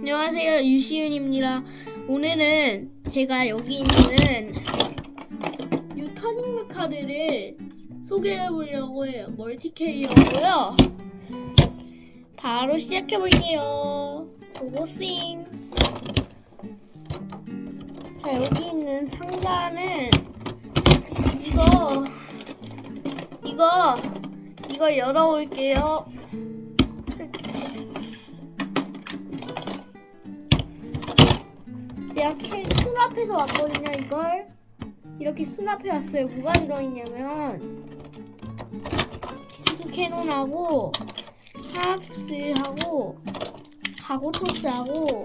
안녕하세요 유시윤입니다. 오늘은 제가 여기 있는 유터닝 카드를 소개해 보려고 해요. 멀티캐리어고요. 바로 시작해 볼게요. 고고싱. 자 여기 있는 상자는 이거 이거 이거 열어볼게요. 제가 캐, 수납해서 왔거든요, 이걸. 이렇게 수납해 왔어요. 뭐가 들어있냐면, 캐논하고, 하프스하고, 가고토스하고,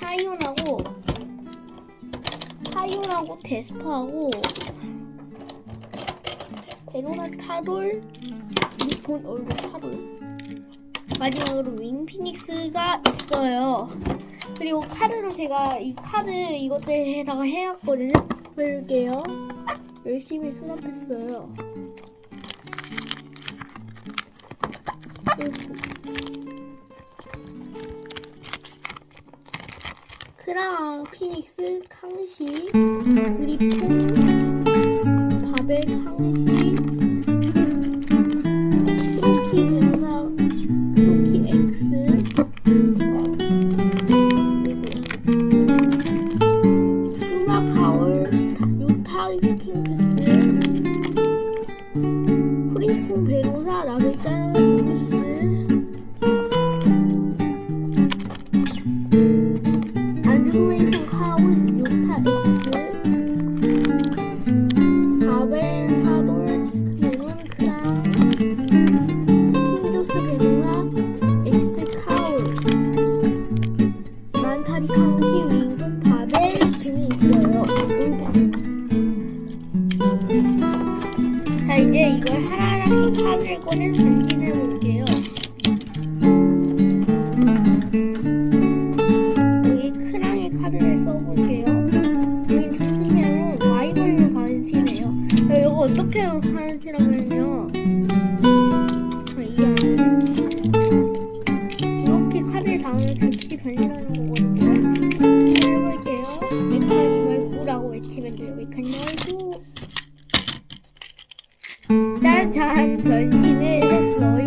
하이온하고, 하이온하고, 데스퍼하고, 베로나 타돌, 리폰 얼굴 타돌. 마지막으로 윙피닉스가 있어요. 그리고 카드로 제가 이 카드 이것들에다가 해놨거든요. 보여줄게요. 열심히 수납했어요. 크랑, 피닉스,康熙, 그리폰, 자 이제 이걸 하나하나씩 카드를 꺼내 전진 변신을 했어요.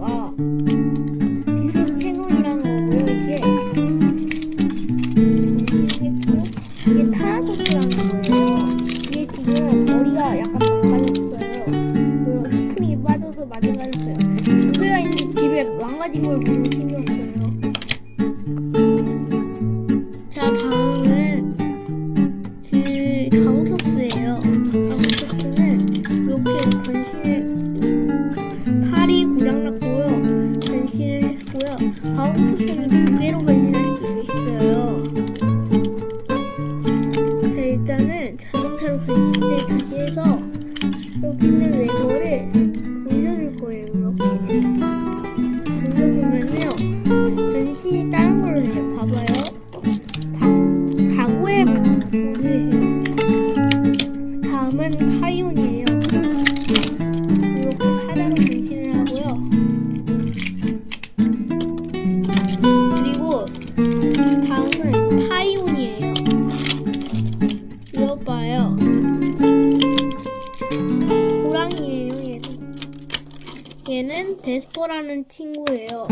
아 디스크 캐논이라는 거고요. 이게 변신했고 이게 타라토스라는 거예요. 이게 지금 머리가 약간 망가졌어요. 스프링이 빠져서 망가졌어요. 두 개가 있는 집에 망가진 걸 보고 생겼 여기 있는 레버를 돌려줄 거예요. 이렇게 돌려주면요 변신이 다른 걸로 돼요. 봐봐요. 가, 가구의 모드예요. 다음은 카이온이에요. 이렇게 사자로 변신을 하고요. 그리고 다음은 파이온이에요. 이거 봐요. 호랑이에요, 얘는. 얘는 데스퍼라는 친구예요.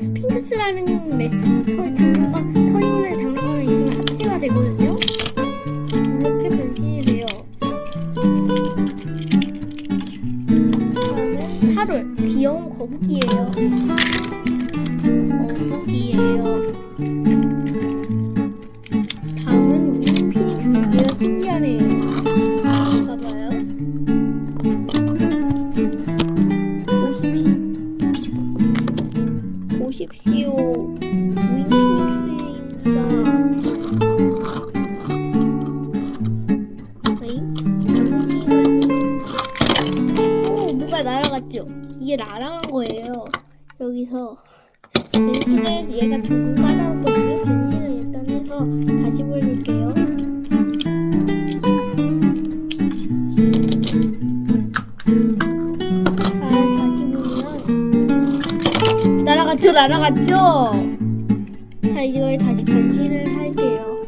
스핑크스라는 매, 털 장난감, 터닝을 장난감에 있으면 합체가 되거든요. 이렇게 변신이 돼요. 다음은 타롤. 귀여운 거북이에요. 거북이에요. 잠시만요. 오, 뭐가 날아갔죠? 이게 날아간 거예요. 여기서 변신을 얘가 조금 까다롭거든요. 변신을 일단 해서 다시 보여줄게요. 날아갔죠. 자, 이걸 다시 변신을 할게요.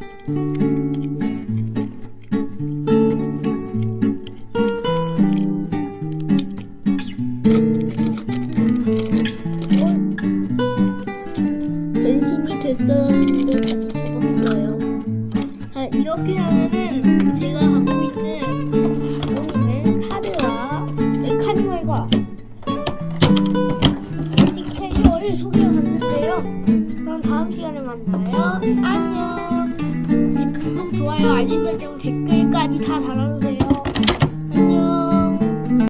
변신이 됐었는데 다시 접었어요. 자, 이렇게 하면은 만나요. 안